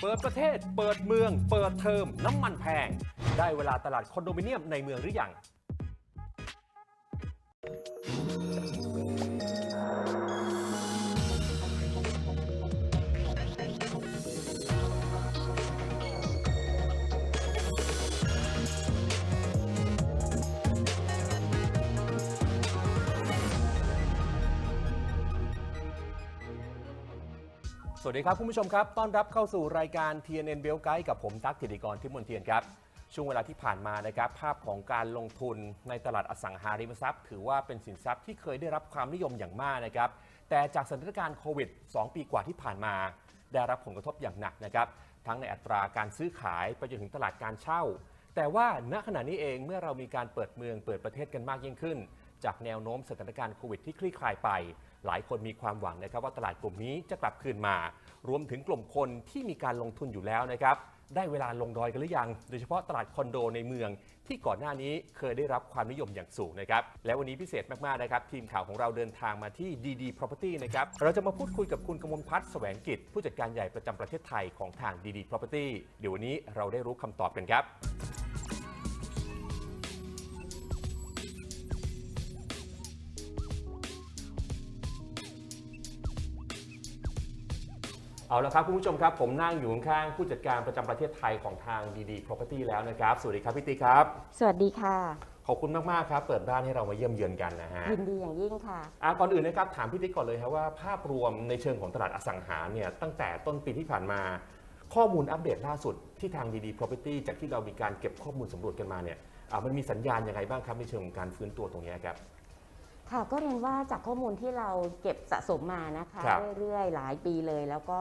เปิดประเทศ เปิดเมือง เปิดเทอม น้ำมันแพง ได้เวลาตลาดคอนโดมิเนียมในเมืองหรือยัง วัสดีครับคุณผู้ชมครับ ต้อนรับเข้าสู่รายการ TNN b e l Guide กับผมตั๊กธิติกรทิมมนเทียนครับ ช่วงเวลาที่ผ่านมานะครับภาพของการลงทุนในตลาดอสังหาริมทรัพย์ ถือว่าเป็นสินทรัพย์ที่เคยได้รับความนิยมอย่างมากนะครับ แต่จากสถานการณ์โควิด 2 ปีกว่าที่ผ่านมา ได้รับผลกระทบอย่างหนักนะครับ ทั้งในอัตราการซื้อขายไปจนถึงตลาดการเช่า แต่ว่าณขณะนี้เองเมื่อเรามีการเปิดเมืองเปิดประเทศกันมากยิ่งขึ้น จากแนวโน้มสถานการณ์โควิดที่คลี่คลายไป หลายคนมีความหวังนะครับว่าตลาดกลุ่มนี้จะกลับคืนมา รวมถึงกลุ่มคนที่มีการลงทุนอยู่แล้วนะครับได้เวลาลงดอยกันหรือยัง โดยเฉพาะตลาดคอนโดในเมือง ที่ก่อนหน้านี้เคยได้รับความนิยมอย่างสูงนะครับ และวันนี้พิเศษมาก ๆ นะครับ ทีมข่าวของเราเดินทางมาที่ DD Property นะครับ เราจะมาพูดคุยกับคุณกมลพัฒน์แสวงกิจ ผู้จัดการใหญ่ประจำประเทศไทยของทาง DD Property เดี๋ยววันนี้เราได้รู้คำตอบกันครับ เอาละครับคุณผู้ชมครับผมนั่งอยู่ข้างๆผู้จัดการประจำประเทศไทยของทาง DD Property แล้วนะครับ สวัสดีครับพี่ติ๊กครับ สวัสดีค่ะ ขอบคุณมากๆครับ เปิดบ้านให้เรามาเยี่ยมเยือนกันนะฮะยินดีอย่างยิ่งค่ะอะก่อนอื่นนะครับถามพี่ติ๊กก่อนเลยครับว่าภาพรวมในเชิงของตลาดอสังหาเนี่ยตั้งแต่ต้นปีที่ผ่านมา ข้อมูลอัปเดตล่าสุดที่ทาง DD Property จากที่เรามีการเก็บข้อมูลสำรวจกันมาเนี่ยอะมันมีสัญญาณยังไงบ้างครับในเชิงของการฟื้นตัวตรงเนี้ยครับ ค่ะก็เรียนว่าจากข้อมูลที่เราเก็บสะสมมานะคะครับเรื่อยๆ หลายปีเลย แล้วก็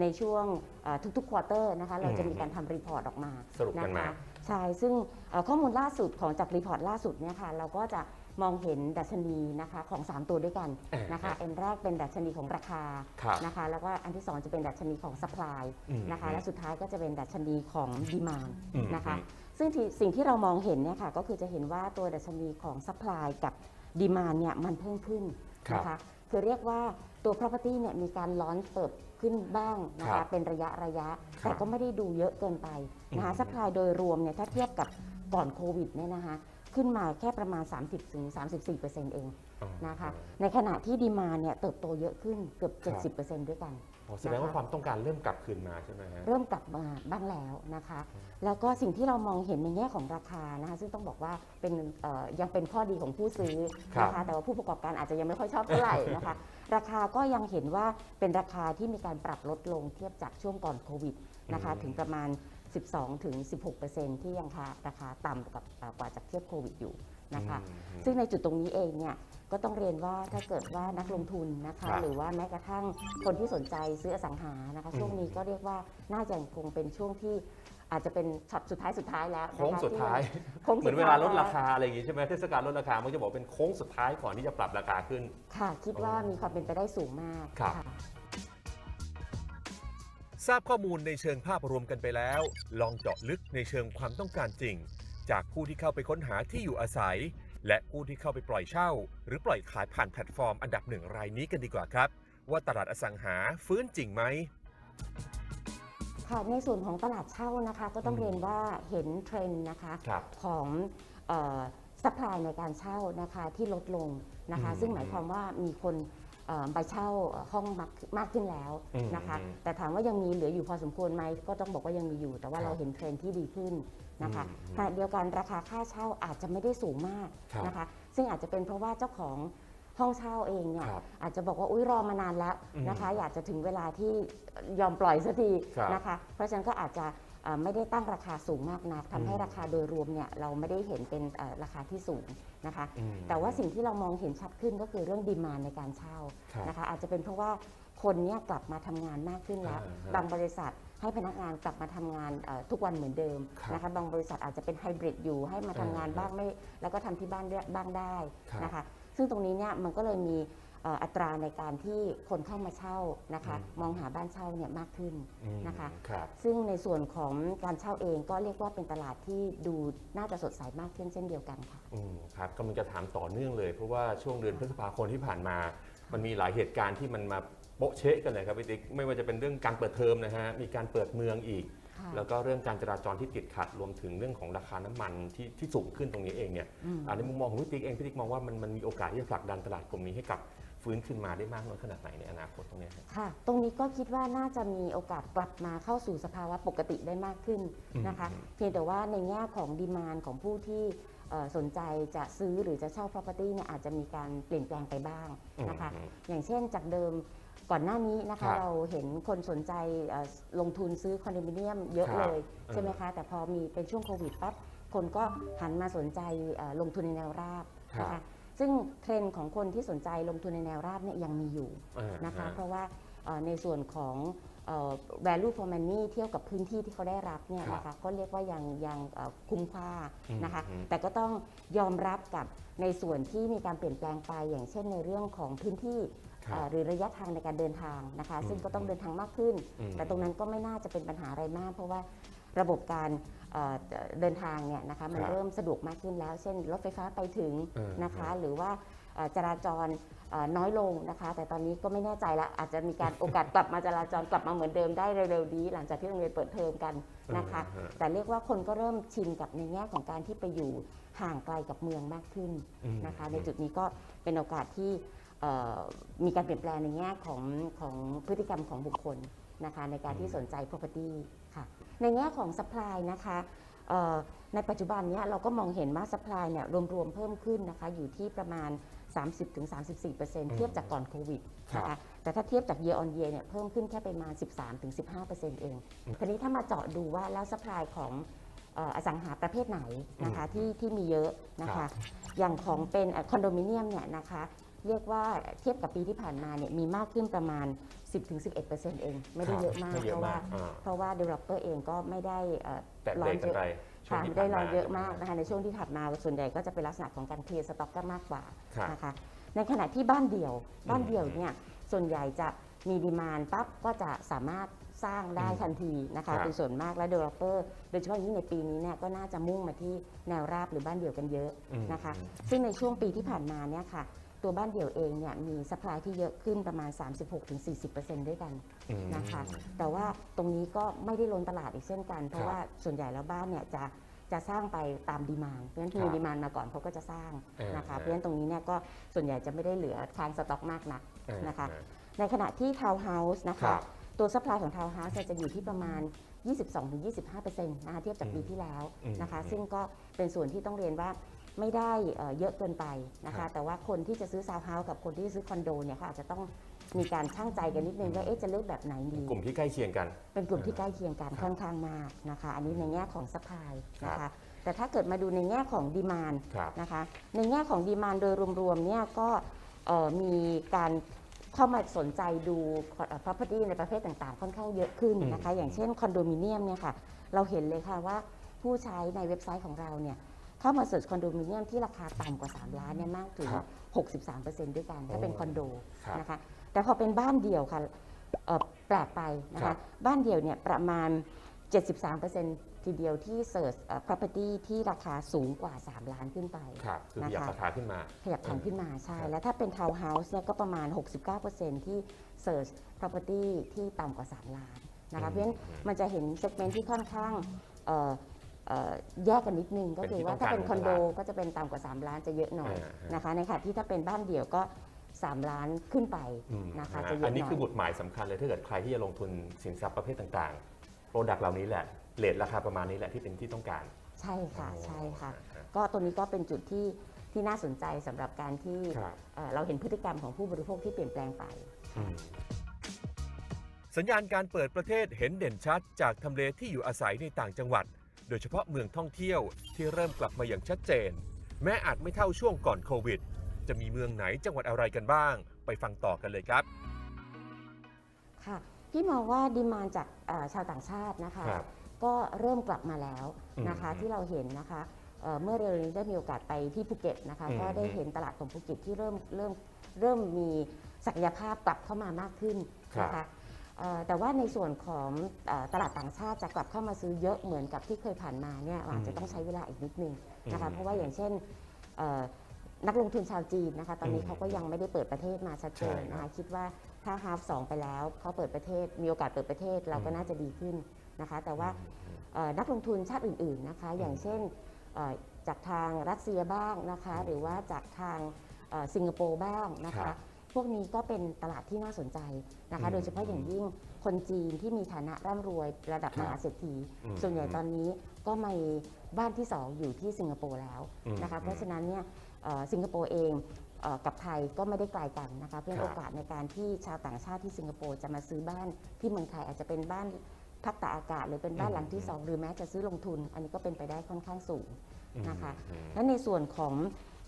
ในช่วงเอ่อทุกๆควอเตอร์นะคะเราจะอืมมีการทำรีพอร์ตออกมาสรุปกันมาะคะใช่ซึ่งเอ่อข้อมูลล่าสุดของจากรีพอร์ตล่าสุดเนี่ยค่ะเราก็จะมองเห็นดัชนีนะคะของ 3 ตัวด้วยกันนะคะอันแรกเป็นดัชนีของราคาครับ นะคะแล้วก็อันที่ 2 จะเป็นดัชนีของ supply อืมนะคะและสุดท้ายก็จะเป็นดัชนีของ demand อืมนะคะอืมซึ่งที่สิ่งที่เรามองเห็นเนี่ยค่ะก็คือจะเห็นว่าตัวดัชนีของ supply กับ demand เนี่ยมันเพิ่มขึ้นนะคะคือเรียกว่าตัว property เนี่ยมีการล้อนเปิดขึ้นบ้างนะครัคะบเป็นระยะระยะครับแต่ก็ไม่ได้ดูเยอะเกินไปนะคะอืม supply โดยรวมเนี่ยถ้าเทียบกับก่อนโควิดเนี่ยนะคะขึ้นมาแค่ประมาณ 30-34%เองอ๋อนะคะในขณะที่ demand เนี่ยเติบโตเยอะขึ้นเกือบ 70%ด้วยกันอ๋อ แสดงว่าความต้องการเริ่มกลับคืนมาใช่ไหมฮะเริ่มกลับมาบ้างแล้วนะคะ แล้วก็สิ่งที่เรามองเห็นในแง่ของราคานะคะซึ่งต้องบอกว่าเป็นเอ่อยังเป็นข้อดีของผู้ซื้อนะครัคะบแต่ว่าผู้ประกอบการอาจจะยังไม่ค่อยชอบเท่าไหร่นะคะ ราคาก็ยังเห็นว่าเป็นราคาที่มีการปรับลดลงเทียบจากช่วงก่อนโควิดนะคะถึงประมาณ 12ถึง16 ที่ยังค่ะราคาต่ำกับเอ่อกว่าจากเทียบโควิดอยู่นะคะอืมซึ่งในจุดตรงนี้เองเนี่ยก็ต้องเรียนว่าถ้าเกิดว่านักลงทุนนะคะครับหรือว่าแม้กระทั่งคนที่สนใจซื้ออสังหานะคะช่วงนี้อืมก็เรียกว่าน่าจะยังคงเป็นช่วงที่อาจจะเป็นช็อตสุดท้ายสุดท้ายแล้วนะคะโค้งสุดท้ายที่โค้งเหสุมืดอนเวท้ลายลดราคาอะไรอย่างงี้ใช่ไหมเทศกาลลดราคามันจะบอกเป็นโค้งสุดท้ายก่อนที่จะปรับราคาขึ้น ค่ะ คิดว่ามีความเป็นไปได้สูงมากครับค่ะ ทราบข้อมูลในเชิงภาพรวมกันไปแล้ว ลองเจาะลึกในเชิงความต้องการจริง จากผู้ที่เข้าไปค้นหาที่อยู่อาศัย และผู้ที่เข้าไปปล่อยเช่า หรือปล่อยขายผ่านแพลตฟอร์มอันดับหนึ่งรายนี้กันดีกว่าครับ ว่าตลาดอสังหาฟื้นจริงไหมค่ะในส่วนของตลาดเช่านะคะก็ต้องอืมเรียนว่าเห็นเทรนด์นะคะครับของสัพพลายในการเช่านะคะที่ลดลงนะคะอืมซึ่งหมายความว่ามีคน เอ่อไปเช่าห้องมากมากขึ้นแล้วนะคะอืมแต่ถามว่ายังมีเหลืออยู่พอสมควรไหมก็ต้องบอกว่ายังมีอยู่ แต่ว่าครับเราเห็นเทรนด์ที่ดีขึ้นนะคะอืมขณะเดียวกันราคาค่าเช่าอาจจะไม่ได้สูงมากครับนะคะซึ่งอาจจะเป็นเพราะว่าเจ้าของห้องเช่าเองเนี่ยครับอาจจะบอกว่าอุ้ยรอมานานแล้วนะคะอืมอยากจะถึงเวลาที่ยอมปล่อยสักทีครับนะคะเพราะฉะนั้นก็อาจจะเอ่อ ไม่ได้ตั้งราคาสูงมากนักทำให้อืมราคาโดยรวมเนี่ยเราไม่ได้เห็นเป็นเอ่อราคาที่สูงนะคะอืมแต่ว่าสิ่งที่เรามองเห็นชัดขึ้นก็คือเรื่องดีมานในการเช่าครับนะคะ อาจจะเป็นเพราะว่าคนเนี่ยกลับมาทำงานมากขึ้นแล้วอ่าฮะบางบริษัทให้พนักงานกลับมาทำงานเอ่อทุกวันเหมือนเดิมครับนะคะบางบริษัทอาจจะเป็นไฮบริดอยู่ให้มาทำงานอ่าฮะบ้างไม่ แล้วก็ทำที่บ้านด้วยบ้างได้ครับนะคะ ซึ่งตรงนี้เนี่ยมันก็เลยมีเอ่ออัตราในการที่คนเข้ามาเช่านะคะอืมมองหาบ้านเช่าเนี่ยมากขึ้นอืมนะคะครับซึ่งในส่วนของการเช่าเองก็เรียกว่าเป็นตลาดที่ดูน่าจะสดใสมากขึ้นเช่นเดียวกันค่ะอืมครับกำลังจะถามต่อเนื่องเลย เพราะว่าช่วงเดือนพฤษภาคมที่ผ่านมา มันมีหลายเหตุการณ์ที่มันมาโป๊ะเชะกันเลยครับพี่ติ๊กไม่ว่าจะเป็นเรื่องการเปิดเทอมนะฮะมีการเปิดเมืองอีกค่ะแล้วก็เรื่องการจราจรที่ติดขัดรวมถึงเรื่องของราคาน้ำมันที่ที่สูงขึ้นตรงนี้เองเนี่ยอืมอ่าในมุมมองของพี่ติ๊กเองพี่ติ๊กมองว่ามันมันมีโอกาสที่จะผลักดันตลาดกลุ่มนี้ให้กลับ ฟื้นขึ้นมาได้มากน้อยขนาดไหนในอนาคตตรงเนี้ยฮะ ค่ะ ตรงนี้ก็คิดว่าน่าจะมีโอกาสกลับมาเข้าสู่สภาวะปกติได้มากขึ้นนะคะอืมเพียงแต่ว่าในแง่ของดีมานของผู้ที่เอ่อสนใจจะซื้อหรือจะเช่า property เนี่ยอาจจะมีการเปลี่ยนแปลงไปบ้างนะคะ อืมอย่างเช่นจากเดิมก่อนหน้านี้นะครัคะ บเราเห็นคนสนใจเอ่อลงทุนซื้อคอนโดมิเนียมเยอะครับเลยเออใช่ไหมคะ แต่พอมีเป็นช่วงโควิดปั๊บคนก็หันมาสนใจเอ่อลงทุนในแนวราบนะครัคะ บ ซึ่งเทรนด์ของคนที่สนใจลงทุนในแนวราบเนี่ยยังมีอยู่อ่านะคะฮเพราะว่าเอ่อในส่วนของเอ่อ value for money เทียบกับพื้นที่ที่เขาได้รับเนี่ยครับนะคะก็เรียกว่ายังยังเอ่อคุ้มค่าอืมนะคะอืมแต่ก็ต้องยอมรับกับในส่วนที่มีการเปลี่ยนแปลงไป อย่างเช่นในเรื่องของพื้นที่ครับเอ่อหรือระยะทางในการเดินทางนะคะอืมซึ่งก็ต้องเดินทางมากขึ้นอืมแต่ตรงนั้นก็ไม่น่าจะเป็นปัญหาอะไรมาก เพราะว่าระบบการ เอ่อเดินทางเนี่ยนะคะมันครับเริ่มสะดวกมากขึ้นแล้ว เช่น รถไฟฟ้าไปถึงเออนะคะ หรือว่าเอ่อจราจรเอ่อน้อยลงนะคะ แต่ตอนนี้ก็ไม่แน่ใจละอาจจะมีการโอกาสกลับมาจราจรกลับมาเหมือนเดิมได้เร็วๆนี้หลังจากที่โรงเรียนเปิดเทอมกันนะคะเออฮะแต่เรียกว่าคนก็เริ่มชินกับในแง่ของการที่ไปอยู่ห่างไกลกับเมืองมากขึ้นอืมนะคะ ในจุดนี้ก็เป็นโอกาสที่เอ่อมีการเปลี่ยนแปลงในแง่ของของพฤติกรรมของบุคคลนะคะในการที่สนใจ property ค่ะ ในแง่ของ supply นะคะเอ่อในปัจจุบันเนี้ยเราก็มองเห็นว่า supply เนี่ยรวมๆเพิ่มขึ้นนะคะอยู่ที่ประมาณ 30-34%เทียบจากก่อนโควิดนะครัคะบแต่ถ้าเทียบจาก year on year เนี่ยเพิ่มขึ้นแค่ประมาณ 13-15%เองทีนี้ถ้ามาเจาะดูว่าแล้ว supply ของเอ่ออสังหาประเภทไหนนะคะที่ที่มีเยอะนะครัคะบอย่างของเป็นคอนโดมิเนียมเนี่ยนะคะเรียกว่าเทียบกับปีที่ผ่านมาเนี่ยมีมากขึ้นประมาณ 10-11%เอง ไม่ได้เยอะมาก ไม่เยเพอะราะว่ามากอ่า เพราะว่า developer เองก็ไม่ได้เอ่อแตะร้เบอรนกกันเยอะไปช่วงค่ะที่ได้ผ่านรอมาเยอะมากนะคะในช่วงที่ถัดมาส่วนใหญ่ก็จะเป็นลักษณะของการเคลียร์สต็อกก็มากกว่าครับนะคะในขณะที่บ้านเดี่ยว บ้านเดี่ยวเนี่ยส่วนใหญ่จะมีดีมานปั๊บก็จะสามารถสร้างได้ทันทีนะครัคะบ เป็นส่วนมากและ developer โดยเฉพาะยิ่งในปีนี้เนี่ยก็น่าจะมุ่งมาที่แนวราบหรือบ้านเดี่ยวกันเยอะอืมนะคะ ซึ่งในช่วงปีที่ผ่านมาเนี่ยค่ะ ตัวบ้านเดี่ยวเองเนี่ยมีสป라이ที่เยอะขึ้นประมาณ 36-40%ด้วยกันนะคะแต่ว่าตรงนี้ก็ไม่ได้ล้นตลาดอีกเช่นกัน เพราะว่าส่วนใหญ่แล้วบ้านเนี่ยจะจะสร้างไปตามดีมานเพราะฉะนั้นมีดีมานมาก่อนเขาก็จะสร้างนะคะเพราะฉะนั้นตรงนี้เนี่ยก็ส่วนใหญ่จะไม่ได้เหลือทางสต็อกมากนักนะคะในขณะที่ทาวน์เฮาส์นะคะตัวสป라이ของทาวน์เฮาส์จะอยู่ที่ประมาณ 22-25%นะคะเทียบจากปีที่แล้วนะคะซึ่งก็เป็นส่วนที่ต้องเรียนว่า ไม่ได้เอ่อเยอะเกินไปนะครัคะบแต่ว่าคนที่จะซื้อซาวน์เฮาส์กับคนที่จะซื้อคอนโดเนี่ยเขาอาจจะต้องมีการช่างใจกันนิดนึงว่าเอ๊ะจะเลือกแบบไหนดี กลุ่มที่ใกล้เคียงกัน เป็นกลุ่มที่ใกล้เคียงกันครับค่อนข้างมากนะคะ อันนี้ในแง่ของสปายนะครัคะบแต่ถ้าเกิดมาดูในแง่ของดีมานครับนะคะ ในแง่ของดีมานโดยรวมๆเนี่ยก็เอ่อมีการเข้ามาสนใจดูเอ่อ property ในประเภทต่างๆ ค่อนข้างเยอะขึ้นนะคะ อย่างเช่นคอนโดมิเนียมเนี่ยค่ะ เราเห็นเลยค่ะว่าผู้ใช้ในเว็บไซต์ของเราเนี่ย เข้ามาเสิร์ชคอนโดมิเนียมที่ราคาต่ำกว่า 3 ล้านเนี่ยมากถึงครับ63%ด้วยกัน ถ้าเป็นโอ้คอนโดครับนะคะ แต่พอเป็นบ้านเดี่ยวค่ะเอ่อแปลกไปนะครัคะบบ้านเดี่ยวเนี่ยประมาณ 73%ทีเดียวที่เสิร์ชเอ่อ property ที่ราคาสูงกว่า 3 ล้านขึ้นไปครับคือขยับราคาขึ้นมา ขยับฐานขึ้นมาใช่ครับแล้วถ้าเป็นทาวน์เฮาส์เนี่ยก็ประมาณ 69%ที่เสิร์ช property ที่ต่ำกว่า 3 ล้านนะคะ เพราะฉะนั้นมันจะเห็นเซกเมนต์ที่ค่อนข้างเอ่อเอ่อ แยกกันนิดนึงก็คือว่าถ้าเป็นคอนโดก็จะเป็นต่ำกว่า 3 ล้านจะเยอะหน่อยอ่าฮะนะคะในขณะที่ถ้าเป็นบ้านเดี่ยวก็ 3 ล้านขึ้นไปอืมนะคะนะฮะจะเยอะอันนี้หน่อยคือบุตรหมายสำคัญเลยถ้าเกิดใครที่จะลงทุนสินทรัพย์ประเภทต่างๆโปรดักต์เหล่านี้แหละเลทราคาประมาณนี้แหละที่เป็นที่ต้องการ ใช่ค่ะใช่ค่ะอ๋อก็ตัวนี้ก็เป็นจุดที่ที่น่าสนใจสำหรับการที่ครับเอ่อเราเห็นพฤติกรรมของผู้บริโภคที่เปลี่ยนแปลงไปอืมสัญญาณการเปิดประเทศเห็นเด่นชัดจากทำเลที่อยู่อาศัยในต่างจังหวัด โดยเฉพาะเมืองท่องเที่ยวที่เริ่มกลับมาอย่างชัดเจน แม้อาจไม่เท่าช่วงก่อนโควิด จะมีเมืองไหนจังหวัดอะไรกันบ้าง ไปฟังต่อกันเลยครับ ค่ะพี่มองว่าดีมานจากเอ่อชาวต่างชาตินะคะ ครับก็เริ่มกลับมาแล้วนะคะอืมที่เราเห็นนะคะเอ่อเมื่อเร็วนี้ได้มีโอกาสไปที่ภูเก็ตนะคะอืมก็ได้เห็นตลาดของภูเก็ตที่เริ่มเริ่มเริ่มมีศักยภาพกลับเข้ามามากขึ้นนะคะเอ่อ แต่ว่าในส่วนของเอ่อตลาดต่างชาติจะกลับเข้ามาซื้อเยอะเหมือนกับที่เคยผ่านมาเนี่ยอาจจะต้องใช้เวลาอีกนิดนึงนะคะเพราะว่าอย่างเช่นเอ่อนักลงทุนชาวจีนนะคะตอนนี้อืมเขาก็ยังไม่ได้เปิดประเทศมาชัดเจนใช่นะครัคะบคิดว่าถ้าฮาฟสองไปแล้วเขาเปิดประเทศมีโอกาสเปิดประเทศเราก็อืมน่าจะดีขึ้นนะคะแต่ว่าเอ่อนักลงทุนชาติอื่นๆนะคะอย่างเช่นเอ่อจากทางรัสเซียบ้างนะคะหรือว่าจากทางเอ่อสิงคโปร์บ้างนะครัคะบ พวกนี้ก็เป็นตลาดที่น่าสนใจนะคะอืมโดยเฉพาะอย่างยิ่งคนจีนที่มีฐานะร่ำรวยระดับครัมบหาเศรษฐีอืมส่วนใหญ่ตอนนี้ก็มีบ้านที่2อยู่ที่สิงคโปร์แล้วอืมนะคะ เพราะฉะนั้นเนี่ยเอ่อสิงคโปร์เองเอ่อกับไทยก็ไม่ได้ไกลกันนะคะเพื่อครับโอกาสในการที่ชาวต่างชาติที่สิงคโปร์จะมาซื้อบ้านที่เมืองไทยอาจจะเป็นบ้านพักตากอากาศหรือเป็นบ้านหลังที่ 2 หรือแม้จะซื้อลงทุน อันนี้ก็เป็นไปได้ค่อนข้างสูงนะคะอืมและในส่วนของ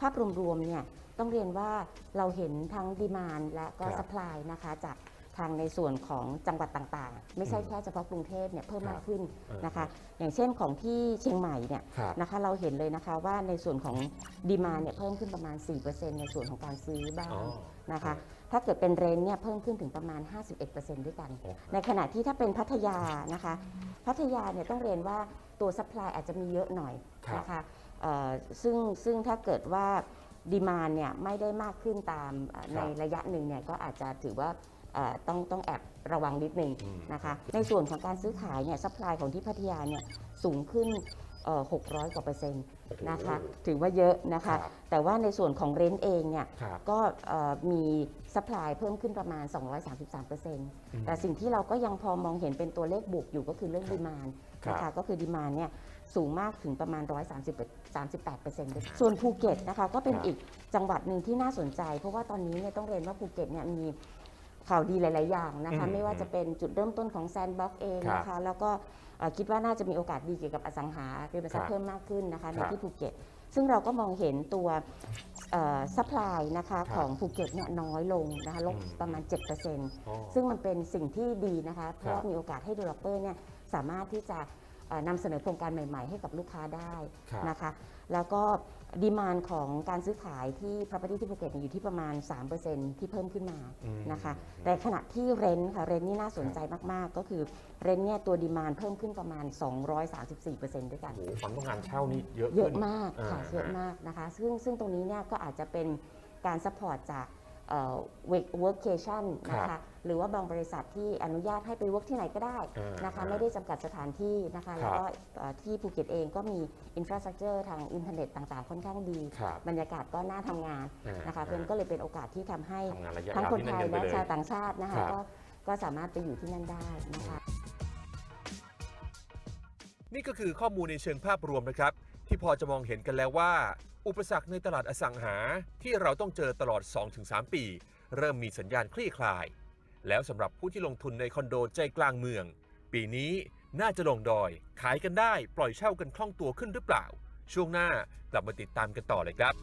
ภาพรวมๆเนี่ยต้องเรียนว่าเราเห็นทั้งดีมานและก็ครับสปายนะคะจากทางในส่วนของจังหวัดต่างๆ ไม่ใช่อืมแค่เฉพาะกรุงเทพเนี่ยเพิ่มครับมากขึ้นเออนะคะ อย่างเช่นของที่เชียงใหม่เนี่ยครับนะคะเราเห็นเลยนะคะว่าในส่วนของดีมานเนี่ยเพิ่มขึ้นประมาณ 4%ในส่วนของการซื้อบ้าอ๋นอนะคะ ถ้าเกิดเป็นเรนเนี่ยเพิ่มขึ้นถึงประมาณ 51%ด้วยกันโอ้ในขณะที่ถ้าเป็นพัทยานะคะ พัทยาเนี่ยต้องเรียนว่าตัวซัพพลายอาจจะมีเยอะหน่อยครับนะคะเอ่อ ซึ่งซึ่งถ้าเกิดว่าดีมานเนี่ยไม่ได้มากขึ้นตามเอ่อในระยะหนึ่งเนี่ยก็อาจจะถือว่าเอ่อต้องต้องแอบระวังนิดนึงอืมนะคะในส่วนของการซื้อขายเนี่ยซัพพลายของที่พัทยาเนี่ยสูงขึ้นเอ่อ600 กว่าเปอร์เซ็นต์นะคะถือว่าเยอะนะคะครับแต่ว่าในส่วนของเรนต์เองเนี่ยครับก็เอ่อมีซัพพลายเพิ่มขึ้นประมาณ 233%แต่สิ่งที่เราก็ยังพอมองเห็นเป็นตัวเลขบวกอยู่ก็คือเรื่องครับดีมานครับนะคะก็คือดีมานเนี่ย สูงมากถึงประมาณ130 38%ด้วยส่วนภูเก็ตนะคะก็เป็นครับอีกจังหวัดหนึ่งที่น่าสนใจ เพราะว่าตอนนี้เนี่ยต้องเรียนว่าภูเก็ตเนี่ยมีข่าวดีหลาย ๆ อย่างนะคะอืมไม่ว่าจะเป็นจุดเริ่มต้นของแซนด์บ็อกเองนะครัคะบแล้วก็เอ่อคิดว่าน่าจะมีโอกาสดีเกี่ยวกับอสังหาริมทรัพครับย์เพิ่มมากขึ้นนะคะในครับที่ภูเก็ตซึ่งเราก็มองเห็นตัวซัพพลายนะคะครับของภูเก็ตเนี่ยน้อยลงนะคะลบอืมประมาณ7%อ๋อซึ่งมันเป็นสิ่งที่ดีนะคะเพครัราะบว่ามีโอกาสให้ developer เนี่ยสามารถที่จะเอ่อ นำเสนอโครงการใหม่ ๆ ให้กับลูกค้าได้ครับนะคะ แล้วก็ดีมานของการซื้อขายที่ property ที่ภูเก็ตเนี่ยอยู่ที่ประมาณ 3%ที่เพิ่มขึ้นมาอืมนะคะ แต่ขณะที่เรนค่ะเรนนี่น่าสนใจมาก ๆ ก็คือเรนเนี่ยตัวดีมานเพิ่มขึ้นประมาณ 234%ด้วยกันโอ้โหความต้องการเช่านี่เยอะเยอะขึ้นมากค่ะอ่าเยอะมากนะคะ ซึ่งซึ่งตรงนี้เนี่ยก็อาจจะเป็นการซัพพอร์ตจากเอ่อ work- workcation นะคะ หรือว่าบางบริษัทที่อนุญาตให้ไป work ที่ไหนก็ได้อ่านะคะอ่าไม่ได้จำกัดสถานที่นะคะครับแล้วก็เอ่อที่ภูเก็ตเองก็มี infrastructure ทางอินเทอร์เน็ตต่างๆ ค่อนข้างดีครับบรรยากาศก็น่าทำงานอ่านะคะเพราะฉะนั้นก็เลยเป็นโอกาสที่ทำให้ทำงานระยะทั้งยาวคนที่ไทนั่นยกันไปและเลยชาวต่างชาตินะครัคะบก็ก็สามารถไปอยู่ที่นั่นได้นะคะนี่ก็คือข้อมูลในเชิงภาพรวมนะครับ ที่พอจะมองเห็นกันแล้วว่า อุปสรรคในตลาดอสังหาที่เราต้องเจอตลอด 2-3 ปี เริ่มมีสัญญาณคลี่คลาย แล้วสำหรับผู้ที่ลงทุนในคอนโดใจกลางเมือง ปีนี้น่าจะลงดอย ขายกันได้ปล่อยเช่ากันคล่องตัวขึ้นหรือเปล่า ช่วงหน้ากลับมาติดตามกันต่อเลยครับ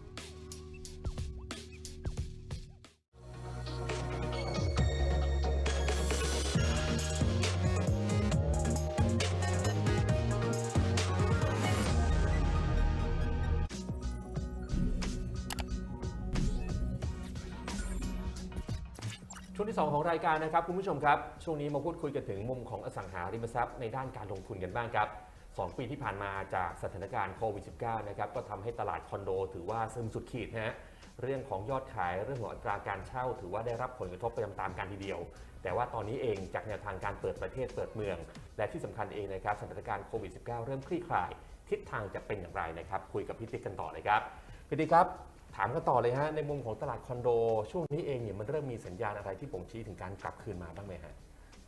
วงที่ 2 ของรายการนะครับคุณผู้ชมครับ ช่วงนี้มาพูดคุยกันถึงมุมของอสังหาริมทรัพย์ในด้านการลงทุนกันบ้างครับ 2 ปีที่ผ่านมาจากสถานการณ์โควิด -19 นะครับก็ทำให้ตลาดคอนโด ถือว่าซึมสุดขีดนะฮะเรื่องของยอดขายเรื่องของอัตราการเช่า ถือว่าได้รับผลกระทบไปตามๆกันทีเดียว แต่ว่าตอนนี้เองจากแนวทางการเปิดประเทศเปิดเมือง และที่สำคัญเองนะครับสถานการณ์โควิด -19 เริ่มคลี่คลาย ทิศทางจะเป็นอย่างไรนะครับคุยกับพี่ติ๊กกันต่อเลยครับพี่ติ๊กครับ ถามกันต่อเลยฮะในมุมของตลาดคอนโด ช่วงนี้เองเนี่ยมันเริ่มมีสัญญาณอะไรที่ผมชี้ถึงการกลับคืนมาบ้างไหมฮะ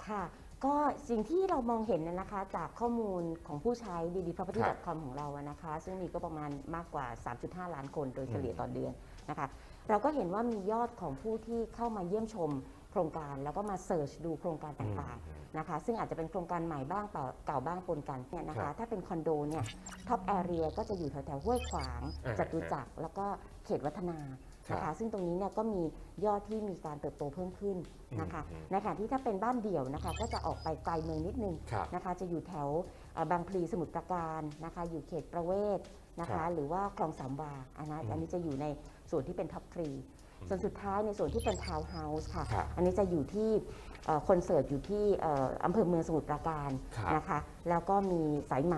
ค่ะ ก็สิ่งที่เรามองเห็นเนยนะคะ จากข้อมูลของผู้ใช้ ddproperty.com ของเราอะนะคะ ซึ่งมีก็ประมาณมากกว่า 3.5 ล้านคนโดยเฉลี่ยต่อเดือนนะคะ เราก็เห็นว่ามียอดของผู้ที่เข้ามาเยี่ยมชมโครงการ แล้วก็มาเสิร์ชดูโครงการต่างๆ นะคะ ซึ่งอาจจะเป็นโครงการใหม่บ้างเปล่าเก่าบ้างปนกันเนี่ยนะครัคะ บถ้าเป็นคอนโดเนี่ยท็อปแอเรียก็จะอยู่แถวๆห้วยขวางอ่าจตุจักรแล้วก็เขตวัฒนาครับนะคะซึ่งตรงนี้เนี่ยก็มียอดที่มีการเติบโตเพิ่มขึ้นนะคะอืม ในขณะที่ถ้าเป็นบ้านเดี่ยวนะคะ ก็จะออกไปไกลเมืองนิดนึง ครับ นะคะจะอยู่แถวเอ่อบางพลีสมุทรปราการนะคะอยู่เขตประเวศนะครัคะบหรือว่าคลองสามวาอันนั้นอืมอันนี้จะอยู่ในส่วนที่เป็นท็อปทรีส่วนสุดท้ายในส่วนที่เป็นทาวน์เฮาส์ค่ะ ครับอันนี้จะอยู่ที่เอ่อ คอนเสิร์ตอยู่ที่เอ่ออำเภอเมืองสมุทรปราการครับนะคะ แล้วก็มีสายไหม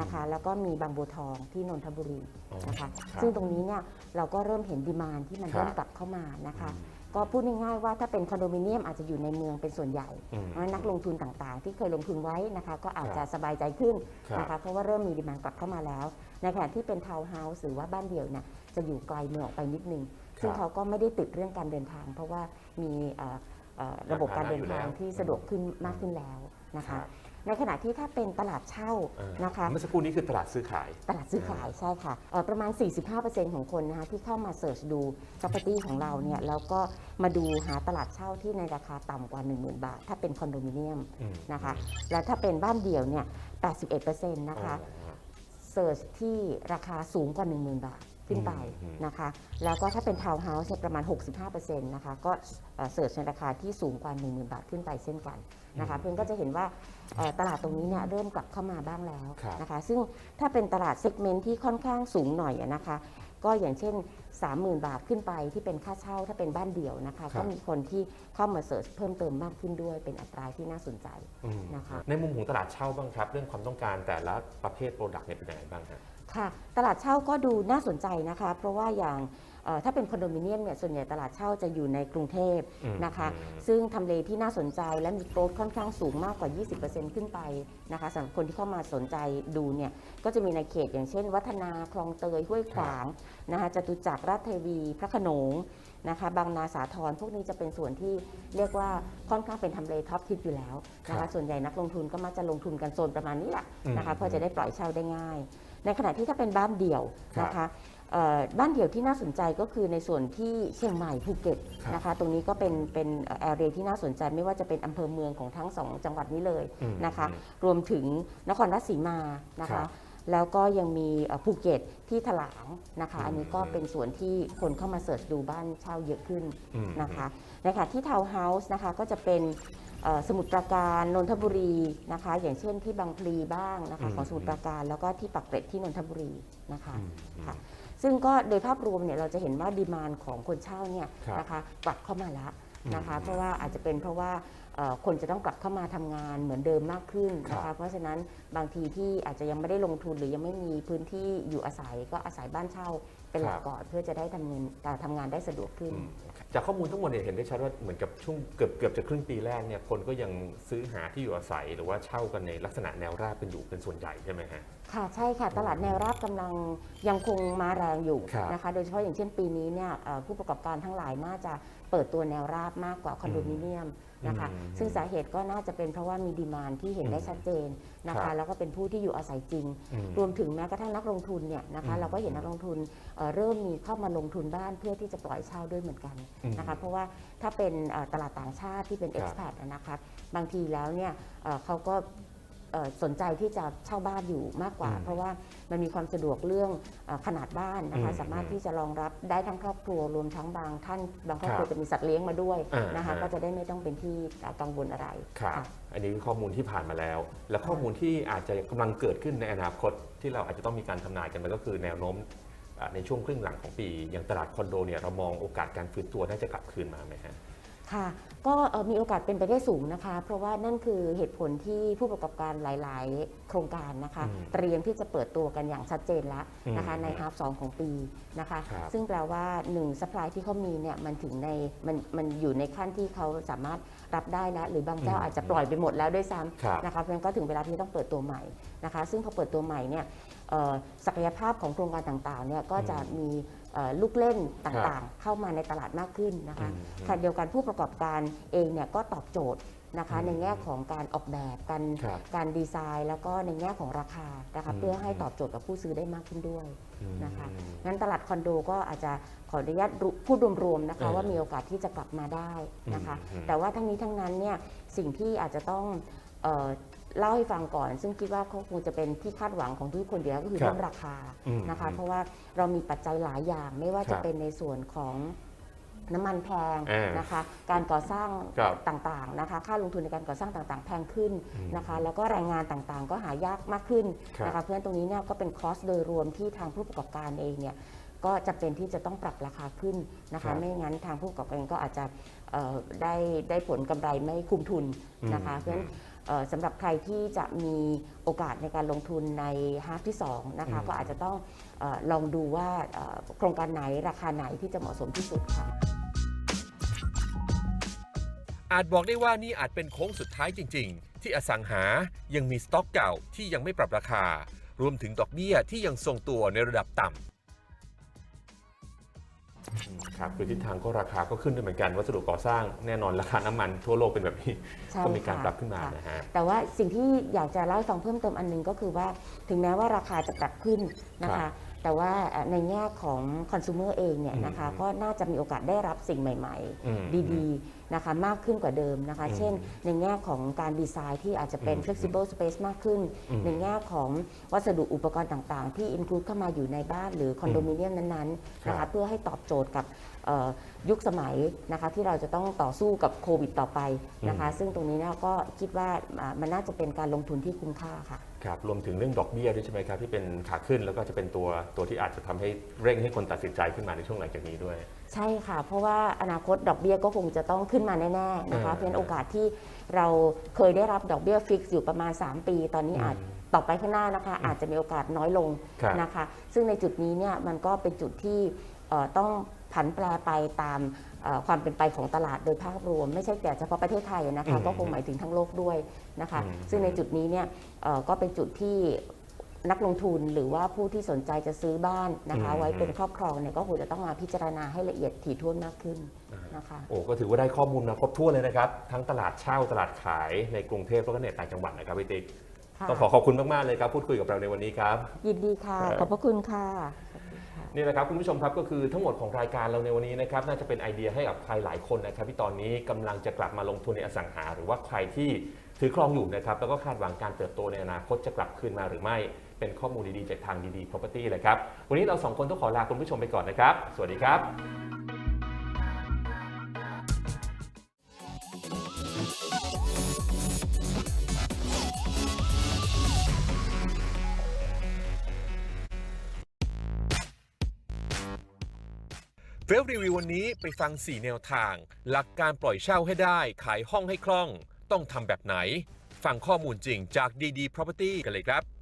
นะคะ แล้วก็มีบางบัวทองที่นนทบุรีอ๋อนะคะครับซึ่งตรงนี้เนี่ยเราก็เริ่มเห็นดีมานที่มันครับเริ่มกลับเข้ามานะคะ ก็พูดง่ายๆว่าถ้าเป็นคอนโดมิเนียมอาจจะอยู่ในเมืองเป็นส่วนใหญ่อืมเพราะฉะนั้นนักลงทุนต่างๆ ที่เคยลงทุนไว้นะคะ ก็อาจครับจะสบายใจขึ้นครับนะคะ เพราะว่าเริ่มมีดีมานกลับเข้ามาแล้ว ในขณะที่เป็นทาวน์เฮาส์หรือว่าบ้านเดี่ยวเนี่ยจะอยู่ไกลเมืองออกไปนิดนึงซึ่งเขาก็ไม่ได้ติดเรื่องการเดินทาง เพราะว่ามีเอ่อเอ่อ ระบบการเดินทางที่สะดวกขึ้นมากขึ้นแล้วนะครัคะบในขณะที่ถ้าเป็นตลาดเช่าเออนะคะเมื่อสักครู่นี้คือตลาดซื้อขาย ตลาดซื้อขายใช่ค่ะเอ่อประมาณ 45%ของคนนะคะที่เข้ามาเสิร์ชดู property ของเราเนี่ยแล้วก็มาดูหาตลาดเช่าที่ในราคาต่ำกว่า 10,000 บาท ถ้าเป็นคอนโดมิเนียมอืมนะคะแล้วถ้าเป็นบ้านเดี่ยวเนี่ย 81%นะคะอ๋อเสิร์ชที่ราคาสูงกว่า 10,000 บาท ขึ้นไปอืมนะคะ แล้วก็ถ้าเป็นทาวน์เฮาส์เนี่ยประมาณ 65%นะคะ ก็เอ่อเสิร์ชในราคาที่สูงกว่า 10,000 บาทขึ้นไปเช่นกันนะคะ เพื่อนก็จะเห็นว่าเอ่อตลาดตรงนี้เนี่ยเริ่มกลับเข้ามาบ้างแล้วครับนะคะ ซึ่งถ้าเป็นตลาดเซกเมนต์ที่ค่อนข้างสูงหน่อยอะนะคะ ก็อย่างเช่น 30,000 บาทขึ้นไปที่เป็นค่าเช่าถ้าเป็นบ้านเดี่ยวนะคะครับก็มีคนที่เข้ามาเสิร์ชเพิ่มเติมมากขึ้นด้วย เป็นอัตราที่น่าสนใจอืมนะคะ ในมุมของตลาดเช่าบ้างครับ เรื่องความต้องการแต่ละประเภทโปรดักต์เนี่ยเป็นยังไงบ้างฮะ ค่ะ ตลาดเช่าก็ดูน่าสนใจนะคะ เพราะว่าอย่างเอ่อถ้าเป็นคอนโดมิเนียมเนี่ยส่วนใหญ่ตลาดเช่าจะอยู่ในกรุงเทพอืมนะคะอืมซึ่งทำเลที่น่าสนใจและมีโกรธค่อนข้างสูงมากกว่า 20%ขึ้นไปนะคะสำหรับคนที่เข้ามาสนใจดูเนี่ยก็จะมีในเขตอย่างเช่น วัฒนาคลองเตยห้วยขวางนะคะจตุจักรราชเทวีพระโขนงนะคะบางนาสาทรพวกนี้จะเป็นส่วนที่เรียกว่าค่อนข้างเป็นทำเลท็อปทิปอยู่แล้วนะครัคะบส่วนใหญ่นักลงทุนก็มักจะลงทุนกันโซนประมาณนี้แหละนะคะอืมเพื่อจะได้ปล่อยเช่าได้ง่าย ในขณะที่ถ้าเป็นบ้านเดี่ยวครับนะคะเอ่อบ้านเดี่ยวที่น่าสนใจก็คือในส่วนที่เชียงใหม่ภูเก็ตครับนะคะตรงนี้ก็เป็นเป็นแอเรียที่น่าสนใจไม่ว่าจะเป็นอำเภอเมืองของทั้งสองจังหวัดนี้เลยอืมนะคะอืมรวมถึงนครราชสีมานะครัคะบแล้วก็ยังมีเอ่อภูเก็ตที่ถลางนะคะอืมอันนี้ก็เป็นส่วนที่คนเข้ามาเสิร์ชดูบ้านเช่าเยอะขึ้นอืมนะคะในขณะที่ทาวน์เฮาส์นะคะก็จะเป็นเอ่อ สมุทรปราการนนทบุรีนะคะ อย่างเช่นที่บางพลีบ้างนะคะอืมของสมุทรปราการแล้วก็ที่ปักเกร็ดที่นนทบุรีนะคะอืมค่ะซึ่งก็โดยภาพรวมเนี่ยเราจะเห็นว่าดีมานของคนเช่าเนี่ยครับนะคะกลับเข้ามาแล้ว นะคะอืมเพราะว่าอาจจะเป็นเพราะว่าเอ่อคนจะต้องกลับเข้ามาทำงานเหมือนเดิมมากขึ้นนะครัคะบเพราะฉะนั้นบางทีที่อาจจะยังไม่ได้ลงทุนหรือยังไม่มีพื้นที่อยู่อาศัยก็อาศัยบ้านเช่าเป็นหลักก่อนเพื่อจะได้ทำเงินเอ่อทำงานได้สะดวกขึ้นอืมจากข้อมูลทั้งหมดเนี่ยเห็นได้ชัดว่าเหมือนกับช่วงเกือบเกือบจะครึ่งปีแรกเนี่ยคนก็ยังซื้อหาที่อยู่อาศัยหรือว่าเช่ากันในลักษณะแนวราบเป็นอยู่เป็นส่วนใหญ่ใช่ไหมฮะ ค่ะใช่ค่ะตลาดแนวราบกำลังยังคงมาแรงอยู่ครับนะคะโดยเฉพาะอย่างเช่นปีนี้เนี่ยเอ่อผู้ประกอบการทั้งหลายน่าจะเปิดตัวแนวราบมากกว่าคอนโดมิเนียมนะคะอืมซึ่งสาเหตุก็น่าจะเป็นเพราะว่ามีดีมานที่เห็นได้ชัดเจนนะครัคะบแล้วก็เป็นผู้ที่อยู่อาศัยจริงอืมรวมถึงแม้กระทั่งนักลงทุนเนี่ยนะคะอืมเราก็เห็นนักลงทุนเอ่อเริ่มมีเข้ามาลงทุนบ้านเพื่อที่จะปล่อยเช่าด้วยเหมือนกันอืมนะคะเพราะว่าถ้าเป็นเอ่อตลาดต่างชาติที่เป็นครับ expat อะนะคะบางทีแล้วเนี่ยเอ่อเขาก็เอ่อ สนใจที่จะเช่าบ้านอยู่มากกว่าอืมเพราะว่ามันมีความสะดวกเรื่องเอ่อขนาดบ้านนะคะอืมสามารถที่จะรองรับได้ทั้งครอบครัวรวมทั้งบางท่านบางครอบครัครัวบจะมีสัตว์เลี้ยงมาด้วยอ่านนะคะอ่าก็จะได้ไม่ต้องเป็นที่กังวลอะไรครับค่ะอันนี้คือข้อมูลที่ผ่านมาแล้ว และข้อมูลที่อาจจะกำลังเกิดขึ้นในอนาคตที่เราอาจจะต้องมีการทำนายกันมันก็คือแนวโน้มอ่าในช่วงครึ่งหลังของปีอย่างตลาดคอนโดเนี่ยเรามองโอกาสการฟื้นตัวน่าจะกลับคืนมาไหมฮะ ค่ะก็เอ่อมีโอกาสเป็นไปได้สูงนะคะ เพราะว่านั่นคือเหตุผลที่ผู้ประกอบการหลาย ๆ โครงการนะคะอืมเตรียมที่จะเปิดตัวกันอย่างชัดเจนแล้วนะคะอืมในฮาฟสองของปีนะคะครับซึ่งแปลว่า1สป라이ที่เขามีเนี่ยมันถึงในมันมันอยู่ในขั้นที่เขาสามารถรับได้แล้วหรือบางเจ้าอืมอาจจะปล่อยไปหมดแล้วด้วยซ้ครับำนะคะเพราะฉะนั้นก็ถึงเวลาที่ต้องเปิดตัวใหม่นะคะ ซึ่งพอเปิดตัวใหม่เนี่ยเอ่อศักยภาพของโครงการต่าง ๆ เนี่ยก็จะมีเอ่อ ลูกเล่นต่างๆ เข้ามาในตลาดมากขึ้นนะคะอืมขณะเดียวกันผู้ประกอบการเองเนี่ยก็ตอบโจทย์นะคะอืมในแง่ของการออกแบบการครับการดีไซน์ แล้วก็ในแง่ของราคานะคะอืมเพื่อให้ตอบโจทย์กับผู้ซื้อได้มากขึ้นด้วยอืมนะคะงั้นตลาดคอนโดก็อาจจะขออนุญาตรุพูดรวมๆนะคะเออว่ามีโอกาสที่จะกลับมาได้นะคะอืมแต่ว่าทั้งนี้ทั้งนั้นเนี่ยสิ่งที่อาจจะต้อง เอ่อเล่าให้ฟังก่อน ซึ่งคิดว่าเขาคงจะเป็นที่คาดหวังของทุกคนอยู่แล้วก็คือครับเรื่องราคาอืมนะคะ เพราะว่าเรามีปัจจัยหลายอย่างไม่ว่าคจะรับเป็นในส่วนของน้ำมันแพงอ่านนะคะ การก่อสร้างครับต่างๆนะคะ ค่าลงทุนในการก่อสร้างต่างๆ แพงขึ้นอืมนะคะ แล้วก็แรงงานต่างๆ ก็หายากมากขึ้นครับนะคะ เพราะฉะนั้นตรงนี้เนี่ยก็เป็นคอสโดยรวมที่ทางผู้ประกอบการเองเนี่ยก็จะเป็นที่จะต้องปรับราคาขึ้นนะครัคะบไม่งั้นทางผู้ประกอบการก็อาจจะเอ่อได้ได้ผลกำไรไม่คุ้มทุนนะคะอืมเพราะฉะนั้นเอ่อ สำหรับใครที่จะมีโอกาสในการลงทุนในฮาร์ฟที่2นะคะอืมก็อาจจะต้องเออลองดูว่าเอ่อโครงการไหนราคาไหนที่จะเหมาะสมที่สุดค่ะอาจบอกได้ว่านี่อาจเป็นโค้งสุดท้ายจริง ๆ ที่อสังหายังมีสต็อกเก่าที่ยังไม่ปรับราคา รวมถึงดอกเบี้ยที่ยังทรงตัวในระดับต่ำอืม ครับคือทิศทางก็ราคาก็ขึ้นด้วยเหมือนกันวัสดุก่อสร้างแน่นอนราคาน้ำมันทั่วโลกเป็นแบบนี้ใช่ก็มีการค่ะปรับขึ้นมาค่ะ นะฮะ แต่ว่าสิ่งที่อยากจะเล่าให้ฟังเพิ่มเติมอันหนึงก็คือว่าถึงแม้ว่าราคาจะปรับขึ้นนะครัคะ บแต่ว่าเอ่อในแง่ของคอน sumer เองเนี่ยนะคะอืมก็น่าจะมีโอกาสได้รับสิ่งใหม่อืมๆ ดีๆ นะคะมากขึ้นกว่าเดิมนะคะอืมเช่น ในแง่ของการดีไซน์ที่อาจจะเป็นอืม flexible space มากขึ้นอืมในแง่ของวัสดุอุปกรณ์ต่างๆ ที่ include เข้ามาอยู่ในบ้านหรือคอนโดมิเนียมนั้นๆนะครัคะบเพื่อให้ตอบโจทย์กับเอ่อยุคสมัยนะคะที่เราจะต้องต่อสู้กับโควิดต่อไปนะคะ ซึ่งตรงนี้เนี่ยก็คิดว่าอ่ามันน่าจะเป็นการลงทุนที่คุ้มค่าค่ะครับรวมถึงเรื่องดอกเบี้ยด้วยใช่ไหมครับที่เป็นขาขึ้นแล้วก็จะเป็นตัวตัวที่อาจจะทำให้เร่งให้คนตัดสินใจขึ้นมาในช่วงหลังจากนี้ด้วย ใช่ค่ะ เพราะว่าอนาคตดอกเบี้ยก็คงจะต้องขึ้นมาแน่ๆนะคะเออเพราะฉะนั้นโอกาสที่เราเคยได้รับดอกเบี้ยฟิกซ์อยู่ประมาณ 3 ปี ตอนนี้อืมอาจต่อไปข้างหน้านะคะ อาจจะมีโอกาสน้อยลงครับนะคะ ซึ่งในจุดนี้เนี่ยมันก็เป็นจุดที่เอ่อต้องผันแปรไปตามเอ่อความเป็นไปของตลาดโดยภาพรวม ไม่ใช่แต่เฉพาะประเทศไทยนะคะอืมก็คงหมายถึงทั้งโลกด้วยนะคะอืมซึ่งในจุดนี้เนี่ยเอ่อก็เป็นจุดที่ นักลงทุนหรือว่าผู้ที่สนใจจะซื้อบ้านนะคะอืมไว้เป็นครอบครองเนี่ยก็คงจะต้องมาพิจารณาให้ละเอียดถี่ถ้วนมากขึ้นอ่านนะคะโอ้ก็ถือว่าได้ข้อมูลมาครบถ้วนเลยนะครับ ทั้งตลาดเช่าตลาดขายในกรุงเทพแล้วก็ในต่างจังหวัดนะครับพี่ติ๊กค่ะต้องขอขอบคุณมากๆเลยครับพูดคุยกับเราในวันนี้ครับ ยินดีค่ะครับขอบพระคุณค่ะนี่แหละครับคุณผู้ชมครับก็คือทั้งหมดของรายการเราในวันนี้นะครับน่าจะเป็นไอเดียให้กับใครหลายคนนะครับที่ตอนนี้กำลังจะกลับมาลงทุนในอสังหา หรือว่าใครที่ถือครองอยู่นะครับแล้วก็คาดหวังการเติบโตในอนาคตจะกลับคืนมาหรือไม่ เป็นข้อมูลดีๆจากทางดีๆ property เลยครับ วันนี้เราสองคนต้องขอลาคุณผู้ชมไปก่อนนะครับ สวัสดีครับเฟลรีวิววันนี้ไปฟัง 4 แนวทาง หลักการปล่อยเช่าให้ได้ ขายห้องให้คล่อง ต้องทำแบบไหน ฟังข้อมูลจริงจาก DD Property กันเลยครับ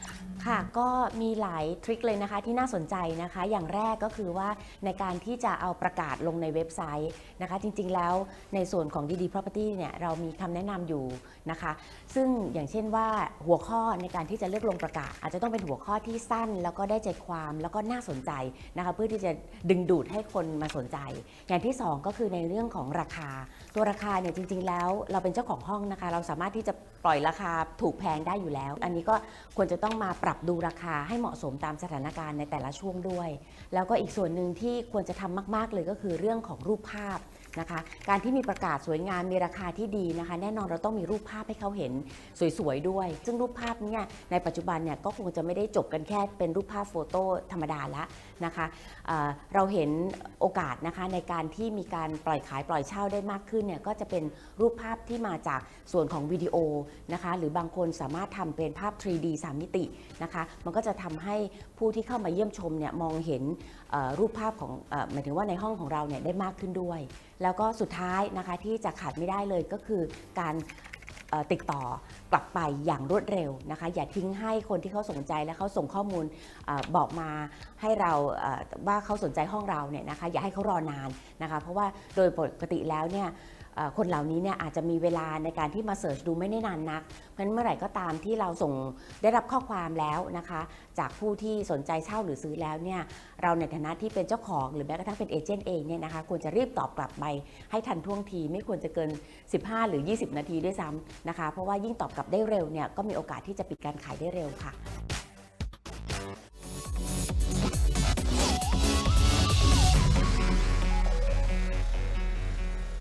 ค่ะก็มีหลายทริคเลยนะคะที่น่าสนใจนะคะ อย่างแรกก็คือว่าในการที่จะเอาประกาศลงในเว็บไซต์นะคะ จริงๆแล้วในส่วนของ DD Property เนี่ยเรามีคำแนะนำอยู่นะคะ ซึ่งอย่างเช่นว่าหัวข้อในการที่จะเลือกลงประกาศ อาจจะต้องเป็นหัวข้อที่สั้น แล้วก็ได้ใจความแล้วก็น่าสนใจนะคะเพื่อที่จะดึงดูดให้คนมาสนใจ อย่างที่สองก็คือในเรื่องของราคา ตัวราคาเนี่ยจริง ๆ แล้วเราเป็นเจ้าของห้องนะคะ เราสามารถที่จะปล่อยราคาถูกแพงได้อยู่แล้ว อันนี้ก็ควรจะต้องมาปรับดูราคาให้เหมาะสมตามสถานการณ์ในแต่ละช่วงด้วย แล้วก็อีกส่วนหนึ่งที่ควรจะทำมาก ๆ เลยก็คือเรื่องของรูปภาพ นะคะ การที่มีประกาศสวยงามมีราคาที่ดีนะคะ แน่นอนเราต้องมีรูปภาพให้เขาเห็นสวยๆด้วย ซึ่งรูปภาพเนี่ยในปัจจุบันเนี่ยก็คงจะไม่ได้จบกันแค่เป็นรูปภาพโฟโต้ธรรมดาละนะคะเเราเห็นโอกาสนะคะในการที่มีการปล่อยขายปล่อยเช่าได้มากขึ้นเนี่ยก็จะเป็นรูปภาพที่มาจากส่วนของวิดีโอนะคะหรือบางคนสามารถทำเป็นภาพ 3D 3 มิตินะคะมันก็จะทำให้ผู้ที่เข้ามาเยี่ยมชมเนี่ยมองเห็นรูปภาพของหมายถึงว่าในห้องของเราเนี่ยได้มากขึ้นด้วยแล้วก็สุดท้ายนะคะที่จะขาดไม่ได้เลยก็คือการติดต่อกลับไปอย่างรวดเร็วนะคะ อย่าทิ้งให้คนที่เขาสนใจและเขาส่งข้อมูลอบอกมาให้เราว่าเขาสนใจห้องเราเนี่ยนะคะอย่าให้เขารอนานนะคะ เพราะว่าโดยปกติแล้วเนี่ย คนเหล่านี้เนี่ยอาจจะมีเวลาในการที่มาเสิร์ชดูไม่ได้นานนัก เพราะฉะนั้นเมื่อไหร่ก็ตามที่เราส่งได้รับข้อความแล้วนะคะ จากผู้ที่สนใจเช่าหรือซื้อแล้วเนี่ยเราในฐานะที่เป็นเจ้าของหรือแม้กระทั่งเป็นเอเจนต์เองเนี่ยนะคะควรจะรีบตอบกลับไปให้ทันท่วงที ไม่ควรจะเกิน 15 หรือ 20 นาทีด้วยซ้ำนะคะ เพราะว่ายิ่งตอบกลับได้เร็วเนี่ยก็มีโอกาสที่จะปิดการขายได้เร็วค่ะ